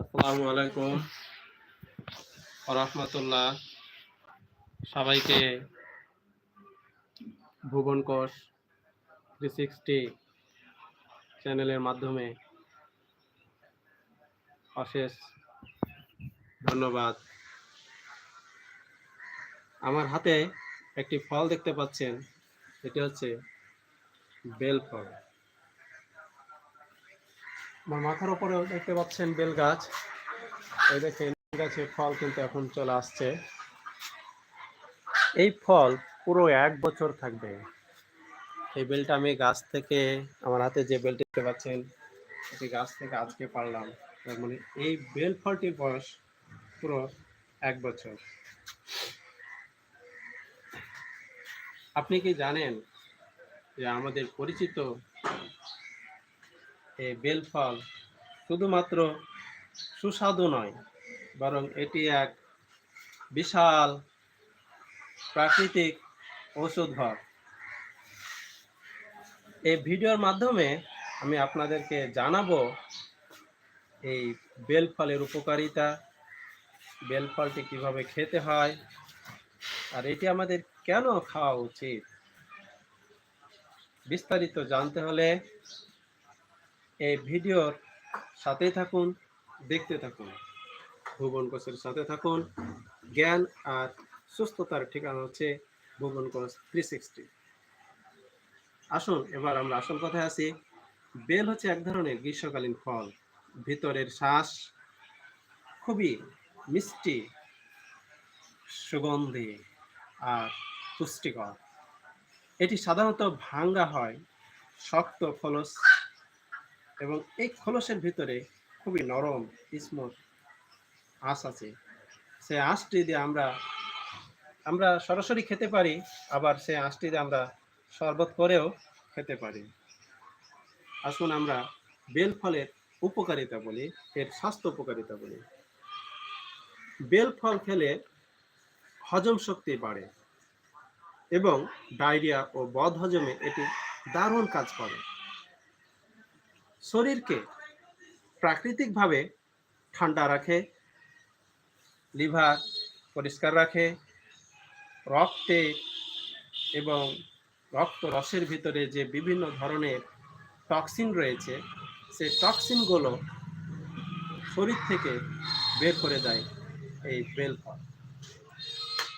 আসসালামু আলাইকুম। রহমতুল্লাহ সবাইকে ভুবন কোষ থ্রি সিক্সটি চ্যানেলের মাধ্যমে অশেষ ধন্যবাদ। আমার হাতে একটি ফল দেখতে পাচ্ছেন এটি হচ্ছে বেল ফল আমার মাথার উপরেও দেখতে পাচ্ছেন বেল গাছ। এই দেখেন গাছে ফল কিন্তু এখন চলে আসছে। এই ফল পুরো এক বছর থাকবে। এই বেলটা আমি গাছ থেকে, আমার হাতে যে বেলটি দেখতে পাচ্ছেন, এটি গাছ থেকে আজকে পারলাম তার মানে এই বেল ফলটির বয়স পুরো এক বছর। আপনি কি জানেন যে আমাদের পরিচিত এই বেল ফল শুধুমাত্র সুস্বাদু নয়, বরং এটি এক বিশাল প্রাকৃতিক ঔষধঘর এই ভিডিওর মাধ্যমে আমি আপনাদেরকে জানাব এই বেল ফলের উপকারিতা বেল ফলটি কীভাবে খেতে হয়, আর এটি আমাদের কেন খাওয়া উচিত? বিস্তারিত জানতে হলে এই ভিডিওর সাথেই থাকুন, দেখতে থাকুন ভুবন কোষের সাথে থাকুন। জ্ঞান আর সুস্থতার ঠিকানা হচ্ছে ভুবন কোষ থ্রি সিক্সটি আসুন, এবার আমরা আসল কথায় আসি। বেল হচ্ছে এক ধরনের গ্রীষ্মকালীন ফল। ভিতরের শ্বাস খুবই মিষ্টি, সুগন্ধি আর পুষ্টিকর। এটি সাধারণত ভাঙ্গা হয়, শক্ত খোলস এবং এই খোলসের ভিতরে খুবই নরম, স্মুথ আঁশ আছে। সে আঁশটি দিয়ে আমরা আমরা সরাসরি খেতে পারি, আবার সে আঁশটি দিয়ে আমরা শরবত করেও খেতে পারি। আসুন আমরা বেল ফলের উপকারিতা বলি, এর স্বাস্থ্য উপকারিতা বলি। বেল ফল খেলে হজম শক্তি বাড়ে। এবং ডায়রিয়া ও বদ হজমে এটি দারুণ কাজ করে। শরীরকে প্রাকৃতিকভাবে ঠান্ডা রাখে, লিভার পরিষ্কার রাখে, রক্তে এবং রক্ত রসের ভিতরে যে বিভিন্ন ধরনের টক্সিন রয়েছে, সেই টক্সিনগুলো শরীর থেকে বের করে দেয় এই বেল ফল।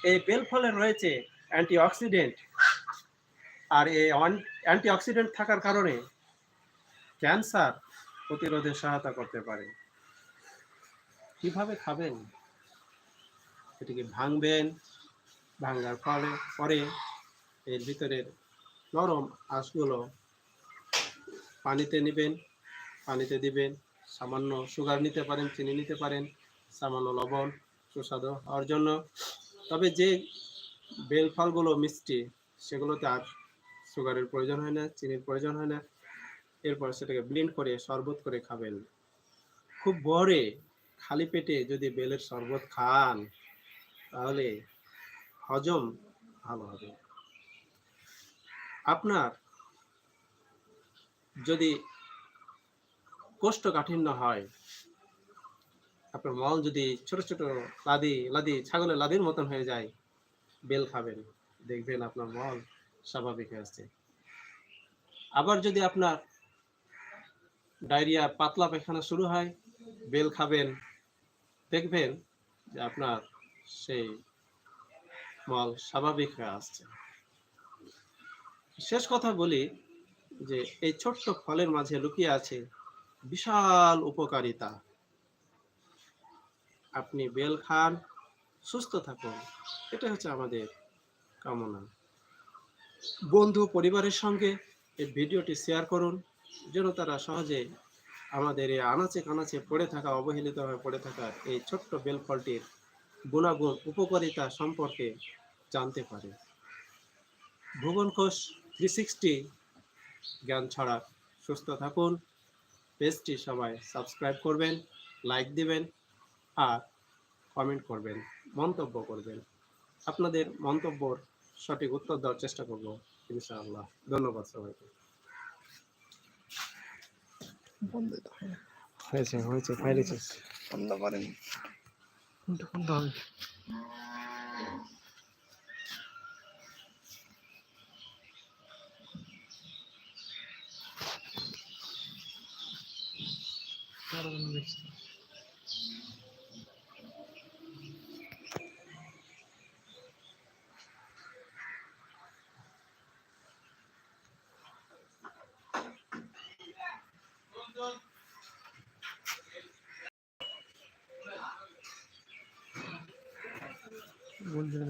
এই বেল ফলে রয়েছে অ্যান্টিঅক্সিডেন্ট। আর এই অ্যান্টিঅক্সিডেন্ট থাকার কারণে ক্যান্সার প্রতিরোধে সহায়তা করতে পারে। কীভাবে খাবেন? এটিকে ভাঙবেন, ভাঙার ফলে, পরে এর ভিতরের নরম আঁশগুলো পানিতে নেবেন, পানিতে দিবেন, সামান্য সুগার নিতে পারেন, চিনি নিতে পারেন, সামান্য লবণ সুস্বাদু হওয়ার জন্য। তবে যে বেল ফলগুলো মিষ্টি, সেগুলোতে আর সুগারের প্রয়োজন হয় না, চিনির প্রয়োজন হয় না। এরপর সেটাকে ব্লেন্ড করে, শরবত করে খাবেন। খুব ভোরে খালি পেটে যদি বেলের শরবত খান, তাহলে হজম ভালো হবে। আপনার যদি কোষ্ঠকাঠিন্য হয়, আপনার মল যদি ছোট ছোট লাদি লাদি, ছাগলের লাদির মতন হয়ে যায় বেল খাবেন। দেখবেন আপনার মল স্বাভাবিক আসছে। আবার যদি আপনার ডায়রিয়া পাতলা পায়খানা শুরু হয়, বেল খাবেন, দেখবেন যে আপনার সেই মল স্বাভাবিক হয়ে আসছে। শেষ কথা বলি যে এই ছোট্ট ফলের মাঝে লুকিয়ে আছে বিশাল উপকারিতা। আপনি বেল খান সুস্থ থাকুন। এটা হচ্ছে আমাদের কামনা। বন্ধু, পরিবারের সঙ্গে এই ভিডিওটি শেয়ার করুন, যেন তারা সহজে আমাদের এই আনাচে কানাচে পড়ে থাকা অবহেলিত হয়ে পড়ে থাকা এই ছোট্ট বেল ফলটির গুণাগুণ, উপকারিতা সম্পর্কে জানতে পারে। ভুবন কোষ থ্রি সিক্সটি জ্ঞান ছড়া সুস্থ থাকুন। পেজটি সবাই সাবস্ক্রাইব করবেন লাইক দিবেন, আর কমেন্ট করবেন মন্তব্য করবেন। আপনাদের মন্তব্যর সঠিক উত্তর দেওয়ার চেষ্টা করব ইনশাআল্লাহ। ধন্যবাদ সবাইকে। বন্ধ তো না। হয়েছে হয়েছে বন্ধ করেন বন্ধ হবে কারণ বলছিলেন